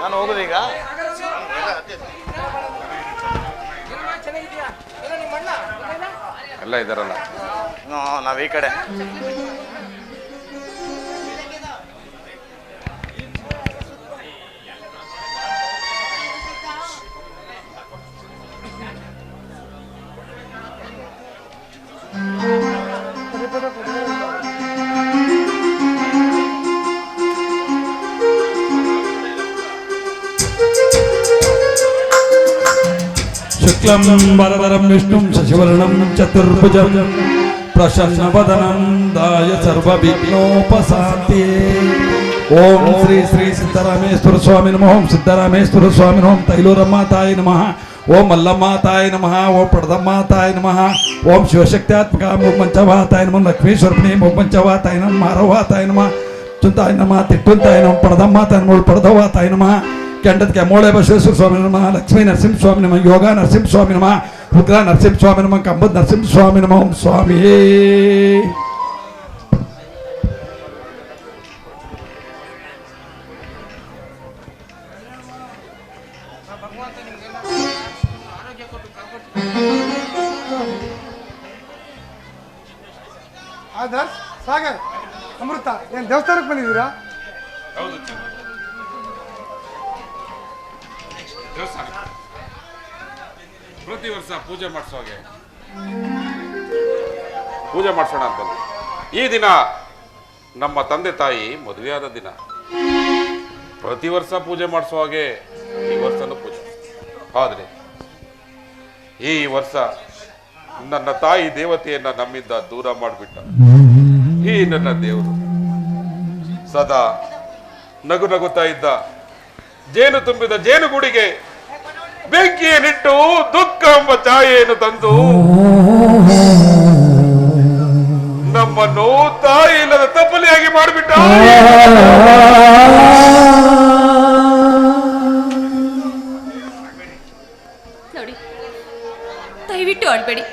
ನಾನು ಹೋಗುದೀಗ ಎಲ್ಲ ಇದಾರಲ್ಲ. ಹ್ಞೂ ನಾವು ಈ ಕಡೆ. ശുക്ലം വരവരം വിഷ്ണു ശശിവർണം ചതുർഭുജം പ്രസന്നവദനം ദായ സർവവിഘ്നോപശാന്തിയേ ఓం శ్రీ శ్రీ సిద్ధరామేశ్వర స్వామి నమ ఓం సిద్ధరామేశ్వర స్వామి ఓం తైలూరమ్మాతాయ నమ ఓం మల్లమ్మాతాయ నమ ఓం ప్రదమ్మాతాయ నమ ఓం శివశక్త్యాత్మక ముమ్మంచవాతాయ నమ లక్ష్మీశ్వరపణి ముమ్మంచవాతాయ నమ మారవాతాయ నమ చుంతాయ నమ తిట్టుంతాయ నమ ప్రదమ్మాతాయ నమ ప్రదవాతాయ నమ ತಿಟ್ಟುನ್ ಮೋಳೆ ಬಸವೇಶ್ವರ ಸ್ವಾಮಿ ನಮಃ ಲಕ್ಷ್ಮೀ ನರಸಿಂಹ ಸ್ವಾಮಿ ನಮಃ ಯೋಗ ನರಸಿಂಹ ಸ್ವಾಮಿ ನಮಃ ರುದ್ರ ನರಸಿಂಹ ಸ್ವಾಮಿ ನಮಃ ಕಂಬದ ನರಸಿಂಹ ಸ್ವಾಮಿ ನಮಃ ಓಂ ಸ್ವಾಮಿಯೇ ಸಾಗರ್ ಅಮೃತ ಏನ್ ದೇವಸ್ಥಾನಕ್ಕೆ ಬಂದಿದ್ದೀರಾ? ಪ್ರತಿ ವರ್ಷ ಪೂಜೆ ಮಾಡಿಸೋ ಪೂಜೆ ಮಾಡಿಸೋಣ ಅಂತ ಈ ದಿನ ನಮ್ಮ ತಂದೆ ತಾಯಿ ಮದುವೆಯಾದ ದಿನ. ಪ್ರತಿ ವರ್ಷ ಪೂಜೆ ಮಾಡಿಸೋ ಹಾಗೆ ಈ ವರ್ಷನೂ ಪೂಜೆ. ಆದರೆ ಈ ವರ್ಷ ನನ್ನ ತಾಯಿ ದೇವತೆಯನ್ನ ನಮ್ಮಿಂದ ದೂರ ಮಾಡಿಬಿಟ್ಟ. ಈ ನನ್ನ ದೇವರು ಸದಾ ನಗು ನಗುತ್ತಾ ಇದ್ದ. ಜೇನು ತುಂಬಿದ ಜೇನುಗೂಡಿಗೆ ಬೆಂಕಿಯನ್ನಿಟ್ಟು ದುಃಖ ಎಂಬ ಛಾಯೆಯನ್ನು ತಂದು ನಮ್ಮನ್ನು ತಾಯಿ ಇಲ್ಲದ ತಪ್ಪಲಿಯಾಗಿ ಮಾಡಿಬಿಟ್ಟ. ನೋಡಿ, ದಯವಿಟ್ಟು ಆಡ್ಬೇಡಿ.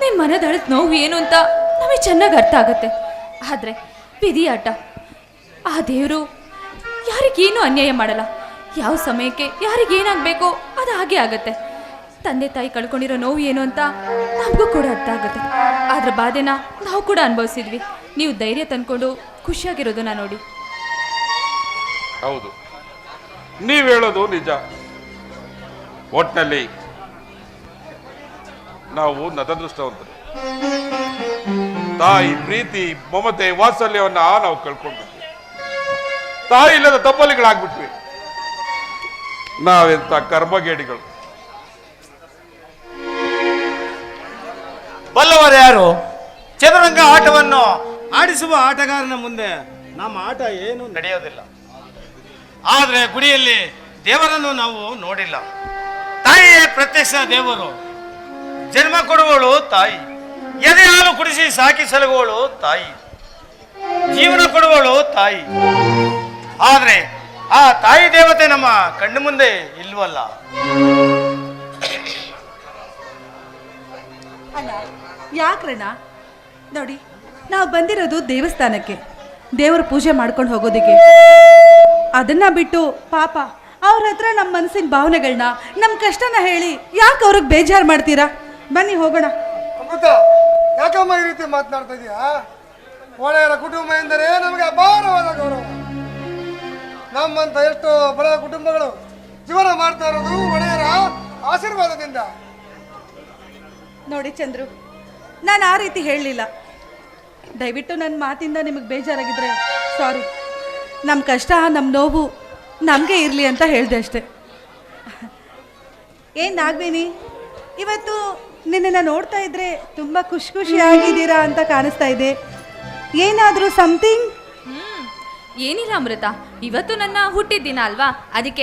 ನಿಮ್ಮ ಮನದಳದ ನೋವು ಏನು ಅಂತ ನಮಗೆ ಚೆನ್ನಾಗಿ ಅರ್ಥ ಆಗುತ್ತೆ. ಆದರೆ ಆಟ, ಆ ದೇವರು ಯಾರಿಗೇನು ಅನ್ಯಾಯ ಮಾಡಲ್ಲ. ಯಾವ ಸಮಯಕ್ಕೆ ಯಾರಿಗೇನಾಗಬೇಕೋ ಅದು ಹಾಗೆ ಆಗತ್ತೆ. ತಂದೆ ತಾಯಿ ಕಳ್ಕೊಂಡಿರೋ ನೋವು ಏನು ಅಂತ ನಮಗೂ ಕೂಡ ಅರ್ಥ ಆಗುತ್ತೆ. ಅದ್ರ ಬಾಧೆನ ನಾವು ಕೂಡ ಅನುಭವಿಸಿದ್ವಿ. ನೀವು ಧೈರ್ಯ ತಂದ್ಕೊಂಡು ಖುಷಿಯಾಗಿರೋದನ್ನ ನೋಡಿ. ಹೌದು. ನೀವು ಹೇಳೋದು ನಿಜ. ಒಟ್ಟಿನಲ್ಲಿ ನಾವು ನತದೃಷ್ಟವಂತರು. ತಾಯಿ ಪ್ರೀತಿ, ಮಮತೆ, ವಾತ್ಸಲ್ಯವನ್ನ ನಾವು ಕಳ್ಕೊಂಡ್ಬಿಟ್ವಿ ತಾಯಿ ಇಲ್ಲದ ತಪ್ಪಲಿಗಳಾಗ್ಬಿಟ್ವಿ ನಾವೆಂತ ಕರ್ಮಗೇಡಿಗಳು? ಬಲ್ಲವರು ಯಾರು? ಚದುರಂಗ ಆಟವನ್ನು ಆಡಿಸುವ ಆಟಗಾರನ ಮುಂದೆ ನಮ್ಮ ಆಟ ಏನು ನಡೆಯೋದಿಲ್ಲ. ಆದರೆ ಗುಡಿಯಲ್ಲಿ ದೇವರನ್ನು ನಾವು ನೋಡಿಲ್ಲ. ತಾಯಿಯೇ ಪ್ರತ್ಯಕ್ಷ ದೇವರು ಜನ್ಮ ಕೊಡುವಳು ತಾಯಿ. ಎದೆ ಹಾಲು ಕುಡಿಸಿ ಸಾಕಿ ಸಲಗುವಳು ತಾಯಿ. ಜೀವನ ಕೊಡುವಳು ತಾಯಿ. ಆದರೆ ಆ ತಾಯಿ ದೇವತೆ ನಮ್ಮ ಕಣ್ಣು ಮುಂದೆ ಇಲ್ವಲ್ಲ? ಅಲ್ಲ ಯಾಕ್ರಣ ನೋಡಿ ನಾವು ಬಂದಿರೋದು ದೇವಸ್ಥಾನಕ್ಕೆ. ದೇವರ ಪೂಜೆ ಮಾಡ್ಕೊಂಡು ಹೋಗೋದಕ್ಕೆ. ಅದನ್ನ ಬಿಟ್ಟು ಪಾಪ ಅವ್ರ ಹತ್ರ ನಮ್ಮ ಮನಸ್ಸಿನ ಭಾವನೆಗಳನ್ನ ನಮ್ಮ ಕಷ್ಟನ ಹೇಳಿ ಯಾಕೆ ಅವ್ರಿಗೆ ಬೇಜಾರು ಮಾಡ್ತೀರಾ? ಬನ್ನಿ ಹೋಗೋಣ. ಅಮೃತ ಯಾಕಮ್ಮ ಈ ರೀತಿ ಮಾತನಾಡ್ತಾ ಇದೀಯಾ? ಒಳ್ಳೆಯ ಕುಟುಂಬ ಎಂದರೆ ನಮಗೆ ಅಪಾರವಾದ ಗೌರವ. ನಮ್ಮಂತ ಎಷ್ಟು ಬಡ ಕುಟುಂಬಗಳು ಜೀವನ ಮಾಡ್ತಾ ಇರೋದು ಒಡೆಯರ ಆಶೀರ್ವಾದದಿಂದ. ನೋಡಿ ಚಂದ್ರು, ನಾನು ಆ ರೀತಿ ಹೇಳಲಿಲ್ಲ. ದಯವಿಟ್ಟು ನನ್ನ ಮಾತಿಂದ ನಿಮಗೆ ಬೇಜಾರಾಗಿದ್ರೆ ಸಾರಿ ನಮ್ಮ ಕಷ್ಟ ನಮ್ಮ ನೋವು ನಮಗೆ ಇರಲಿ ಅಂತ ಹೇಳಿದೆ ಅಷ್ಟೆ. ಏನು ನಾಗ್ವಿನಿ ಇವತ್ತು ನಿನ್ನನ್ನು ನೋಡ್ತಾ ಇದ್ರೆ ತುಂಬ ಖುಷಿ ಖುಷಿಯಾಗಿದ್ದೀರಾ ಅಂತ ಕಾಣಿಸ್ತಾ ಇದೆ. ಏನಾದರೂ ಸಮಥಿಂಗ್ ಏನಿಲ್ಲ ಅಮೃತ ಇವತ್ತು ನನ್ನ ಹುಟ್ಟಿದ್ದೀನ ಅಲ್ವಾ? ಅದಕ್ಕೆ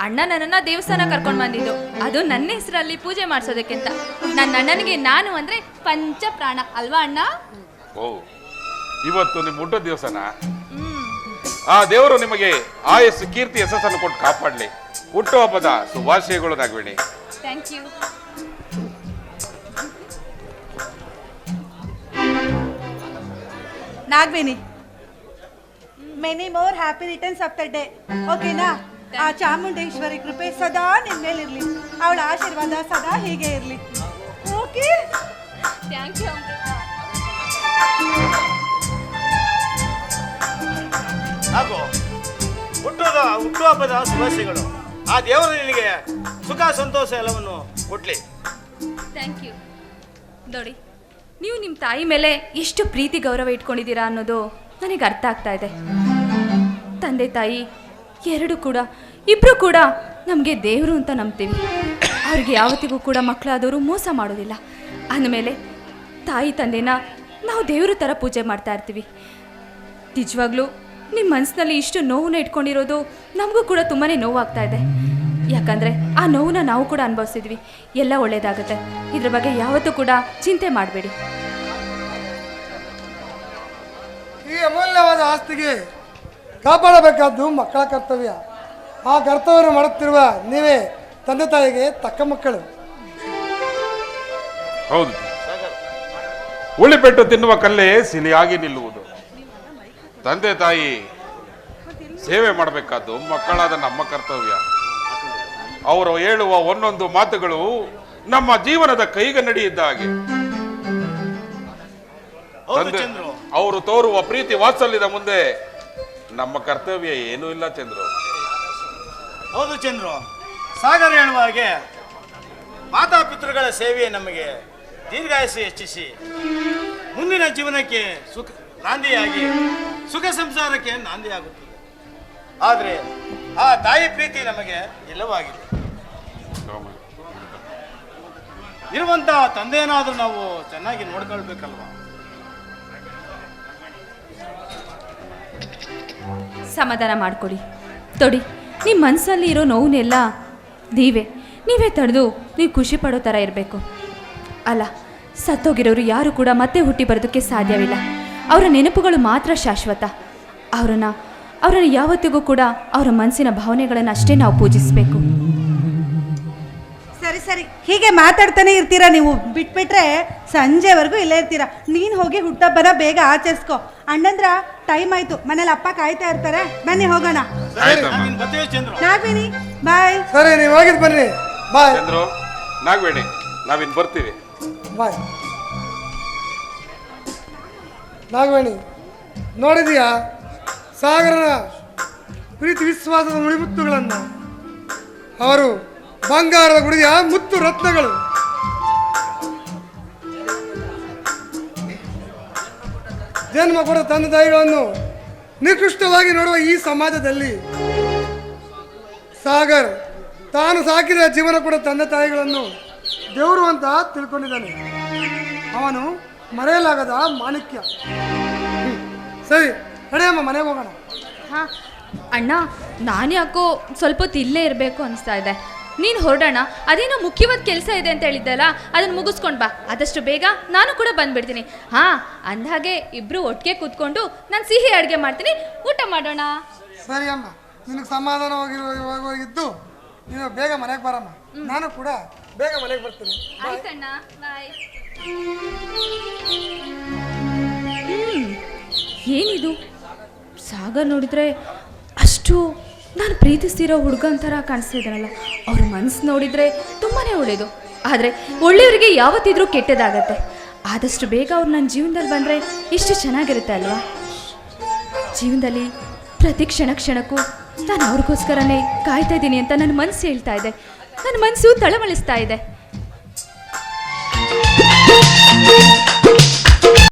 ಅಣ್ಣ ನನ್ನನ್ನ ದೇವಸ್ಥಾನ ಕರ್ಕೊಂಡು ಬಂದಿದ್ದು. ಅದು ನನ್ನ ಹೆಸರಲ್ಲಿ ಪೂಜೆ ಮಾಡಿಸೋದಕ್ಕೆ ಅಂತ ನನ್ನ ಅಣ್ಣನಿಗೆ ನಾನು ಅಂದ್ರೆ ಪಂಚ ಪ್ರಾಣ ಅಲ್ವಾ ಅಣ್ಣ? ಓ ಇವತ್ತು ನಿಮ್ಮ ಹುಟ್ಟೋ ದಿವಸನ? ಆ ದೇವರು ನಿಮಗೆ ಆಯಸ್ಸು ಕೀರ್ತಿ ಯಶಸ್ಸನ್ನು ಕೊಟ್ಟು ಕಾಪಾಡಲಿ. ಹುಟ್ಟುಹಬ್ಬದ ಶುಭಾಶಯಗಳು Nagaveni. Thank you Nagaveni many more happy returns of the day ಓಕೆನಾ ಆ ಚಾಮುಂಡೇಶ್ವರಿ ಕೃಪೆ ಸದಾ ನಿನ್ ಇರಲಿ ಅವಳ ಆಶೀರ್ವಾದ ಸದಾ ಹೀಗೆ ಇರಲಿ. ಓಕೆ ಥ್ಯಾಂಕ್ ಯು ಹಾಗೂ ಹುಟ್ಟುದ ಹುಟ್ಟುಹಬ್ಬದ ಶುಭಾಶಯಗಳು. ಆ ದೇವರು ನಿನಗೆ ಸುಖ ಸಂತೋಷ ಎಲ್ಲವನ್ನು ಕೊಡ್ಲಿ. ಥ್ಯಾಂಕ್ ಯು ನೋಡಿ ನೀವು ನಿಮ್ಮ ತಾಯಿ ಮೇಲೆ ಎಷ್ಟು ಪ್ರೀತಿ ಗೌರವ ಇಟ್ಕೊಂಡಿದ್ದೀರಾ ಅನ್ನೋದು ನನಗೆ ಅರ್ಥ ಆಗ್ತಾ ಇದೆ. ತಂದೆ ತಾಯಿ, ಎರಡು ಕೂಡ ಇಬ್ಬರು ಕೂಡ ನಮಗೆ ದೇವರು ಅಂತ ನಂಬ್ತೀವಿ. ಅವ್ರಿಗೆ ಯಾವತ್ತಿಗೂ ಕೂಡ ಮಕ್ಕಳಾದವರು ಮೋಸ ಮಾಡೋದಿಲ್ಲ. ಅಂದಮೇಲೆ ತಾಯಿ ತಂದೆನ ನಾವು ದೇವ್ರ ಥರ ಪೂಜೆ ಮಾಡ್ತಾ ಇರ್ತೀವಿ. ನಿಜವಾಗ್ಲೂ ನಿಮ್ಮ ಮನಸ್ಸಿನಲ್ಲಿ ಇಷ್ಟು ನೋವನ್ನ ಇಟ್ಕೊಂಡಿರೋದು ನಮಗೂ ಕೂಡ ತುಂಬಾ ನೋವಾಗ್ತಾ ಇದೆ. ಯಾಕಂದರೆ ಆ ನೋವನ್ನ ನಾವು ಕೂಡ ಅನುಭವಿಸಿದ್ವಿ. ಎಲ್ಲ ಒಳ್ಳೇದಾಗುತ್ತೆ. ಇದ್ರ ಬಗ್ಗೆ ಯಾವತ್ತೂ ಕೂಡ ಚಿಂತೆ ಮಾಡಬೇಡಿ. ಈ ಅಮೂಲ್ಯವಾದ ಆಸ್ತಿಗೆ ಕಾಪಾಡಬೇಕಾದ್ದು ಮಕ್ಕಳ ಕರ್ತವ್ಯ. ಆ ಕರ್ತವ್ಯವನ್ನು ಮಾಡುತ್ತಿರುವ ನೀವೇ ತಂದೆ ತಾಯಿಗೆ ತಕ್ಕ ಮಕ್ಕಳು. ಹೌದು. ಉಳಿಪೆಟ್ಟು ತಿನ್ನುವ ಕಲ್ಲೇ ಸಿಲಿಯಾಗಿ ನಿಲ್ಲುವುದು. ತಂದೆ ತಾಯಿ ಸೇವೆ ಮಾಡಬೇಕಾದ್ದು ಮಕ್ಕಳಾದ ನಮ್ಮ ಕರ್ತವ್ಯ. ಅವರು ಹೇಳುವ ಒಂದೊಂದು ಮಾತುಗಳು ನಮ್ಮ ಜೀವನದ ಕೈಗನ್ನಡಿ ಇದ್ದ ಹಾಗೆ. ಹೌದು ತಂದೆ ಚಂದ್ರು. ಅವರು ತೋರುವ ಪ್ರೀತಿ ವಾತ್ಸಲ್ಯದ ಮುಂದೆ ನಮ್ಮ ಕರ್ತವ್ಯ ಏನೂ ಇಲ್ಲ ಚಂದ್ರು. ಹೌದು ಚಂದ್ರು. ಸಾಗರ ಹೇಳುವ ಹಾಗೆ ಮಾತಾಪಿತೃಗಳ ಸೇವೆ ನಮಗೆ ದೀರ್ಘಾಯಸ್ಸು ಹೆಚ್ಚಿಸಿ ಮುಂದಿನ ಜೀವನಕ್ಕೆ ಸುಖ ನಾಂದಿಯಾಗಿ ಸುಖ ಸಂಸಾರಕ್ಕೆ ನಾಂದಿಯಾಗುತ್ತದೆ. ಆದರೆ ಆ ತಾಯಿ ಪ್ರೀತಿ ನಮಗೆ ಎಲ್ಲವಾಗಿದೆ. ಇರುವಂತಹ ತಂದೆಯನ್ನಾದ್ರೂ ನಾವು ಚೆನ್ನಾಗಿ ನೋಡ್ಕೊಳ್ಬೇಕಲ್ವಾ? ಸಮಾಧಾನ ಮಾಡಿಕೊಡಿ. ತೊಡಿ ನಿಮ್ಮ ಮನಸ್ಸಲ್ಲಿ ಇರೋ ನೋವನ್ನೆಲ್ಲ ನೀವೇ. ನೀವೇ ತಡೆದು ನೀವು ಖುಷಿ ಪಡೋ ಥರ ಇರಬೇಕು. ಅಲ್ಲ, ಸತ್ತೋಗಿರೋರು ಯಾರು ಕೂಡ ಮತ್ತೆ ಹುಟ್ಟಿ ಬರೋದಕ್ಕೆ ಸಾಧ್ಯವಿಲ್ಲ. ಅವರ ನೆನಪುಗಳು ಮಾತ್ರ ಶಾಶ್ವತ. ಅವರನ್ನು ಅವರನ್ನು ಯಾವತ್ತಿಗೂ ಕೂಡ ಅವರ ಮನಸ್ಸಿನ ಭಾವನೆಗಳನ್ನು ಅಷ್ಟೇ ನಾವು ಪೂಜಿಸಬೇಕು. ಸರಿ ಸರಿ. ಹೀಗೆ ಮಾತಾಡ್ತಾನೆ ಇರ್ತೀರಾ ನೀವು? ಬಿಟ್ಬಿಟ್ರೆ ಸಂಜೆವರೆಗೂ ಇಲ್ಲೇ ಇರ್ತೀರಾ? ನೀನು ಹೋಗಿ ಹುಟ್ಟಬ್ಬನ ಬೇಗ ಆಚರಿಸ್ಕೊ. ಅಣ್ಣಂದ್ರ ಟೈಮ್ ಆಯ್ತು. ಮನೇಲಿ ಅಪ್ಪ ಕಾಯ್ತಾ ಇರ್ತಾರೆ. ಬನ್ನಿ ಹೋಗೋಣ. ಆಯ್ತಮ್ಮ. ನಾಗ್ಬಿನಿ ಬಾಯ್. ಸರಿ ನೀವು ಹೋಗಿದ್ ಬನ್ನಿ. ಬಾಯ್. ಚಂದ್ರು ನಾಗಬೇಡಿ ನಾವಿನ್ ಬರ್ತೀವಿ. ಬಾಯ್. ನಾಗವೇಣಿ ನೋಡಿದೀಯಾ? ಸಾಗರನ ಪ್ರೀತಿ ವಿಶ್ವಾಸದ ಮುಳಿಮುತ್ತುಗಳನ್ನು. ಅವರು ಬಂಗಾರದ ಗುಡಿಯ ಮುತ್ತು ರತ್ನಗಳು. ಜನ್ಮ ಕೊಡ ತಂದೆ ತಾಯಿಗಳನ್ನು ನಿಕೃಷ್ಟವಾಗಿ ನೋಡುವ ಈ ಸಮಾಜದಲ್ಲಿ ಸಾಗರ್, ತಾನು ಸಾಕಿದ ಜೀವನ ಕೂಡ ತಂದೆ ತಾಯಿಗಳನ್ನು ದೇವರು ಅಂತ ತಿಳ್ಕೊಂಡಿದ್ದಾನೆ. ಅವನು ಮರೆಯಲಾಗದ ಮಾಣಿಕ್ಯ. ಸರಿ ಅಮ್ಮ ಮನೆಗೆ ಹೋಗೋಣ. ಹಾಂ, ಅಣ್ಣ, ನಾನು ಯಾಕೋ ಸ್ವಲ್ಪ ಹೊತ್ತು ಇಲ್ಲೇ ಇರಬೇಕು ಅನಿಸ್ತಾ ಇದೆ. ನೀನು ಹೊರಡೋಣ. ಅದೇನೋ ಮುಖ್ಯವಾದ ಕೆಲಸ ಇದೆ ಅಂತ ಹೇಳಿದ್ದಲ್ಲ ಅದನ್ನು ಮುಗಿಸ್ಕೊಂಡು ಬಾ. ಆದಷ್ಟು ಬೇಗ ನಾನು ಕೂಡ ಬಂದ್ಬಿಡ್ತೀನಿ. ಹಾಂ ಅಂದಹಾಗೆ ಇಬ್ಬರು ಒಟ್ಟಿಗೆ ಕೂತ್ಕೊಂಡು ನಾನು ಸಿಹಿ ಅಡುಗೆ ಮಾಡ್ತೀನಿ. ಊಟ ಮಾಡೋಣ. ಸರಿ ಅಮ್ಮ. ನಿನಗೆ ಸಮಾಧಾನವಾಗಿದ್ದು ನೀನು ಬೇಗ ಮನೆಗೆ ಬರಮ್ಮ. ನಾನು ಕೂಡ ಬೇಗ ಮನೆಗೆ ಬರ್ತೀನಿ. ಆಯ್ತಣ್ಣ ಬಾಯ್ ಏನಿದು? ಸಾಗರ್ ನೋಡಿದ್ರೆ ಅಷ್ಟು ನಾನು ಪ್ರೀತಿಸ್ತಿರೋ ಹುಡುಗನ ಥರ ಕಾಣಿಸ್ತಾ ಇದ್ದಾನಲ್ಲ ಅವ್ರ ಮನಸ್ಸು ನೋಡಿದರೆ ತುಂಬಾ ಒಳ್ಳೆಯದು ಆದರೆ ಒಳ್ಳೆಯವರಿಗೆ ಯಾವತ್ತಿದ್ರೂ ಕೆಟ್ಟದಾಗತ್ತೆ. ಆದಷ್ಟು ಬೇಗ ಅವ್ರು ನನ್ನ ಜೀವನದಲ್ಲಿ ಬಂದರೆ ಎಷ್ಟು ಚೆನ್ನಾಗಿರುತ್ತೆ ಅಲ್ವಾ? ಜೀವನದಲ್ಲಿ ಪ್ರತಿ ಕ್ಷಣ ಕ್ಷಣಕ್ಕೂ ನಾನು ಅವ್ರಿಗೋಸ್ಕರನೇ ಕಾಯ್ತಾ ಇದ್ದೀನಿ ಅಂತ ನನ್ನ ಮನಸ್ಸು ಹೇಳ್ತಾ ಇದೆ. ನನ್ನ ಮನಸ್ಸು ತಳಮಳಿಸ್ತಾ ಇದೆ.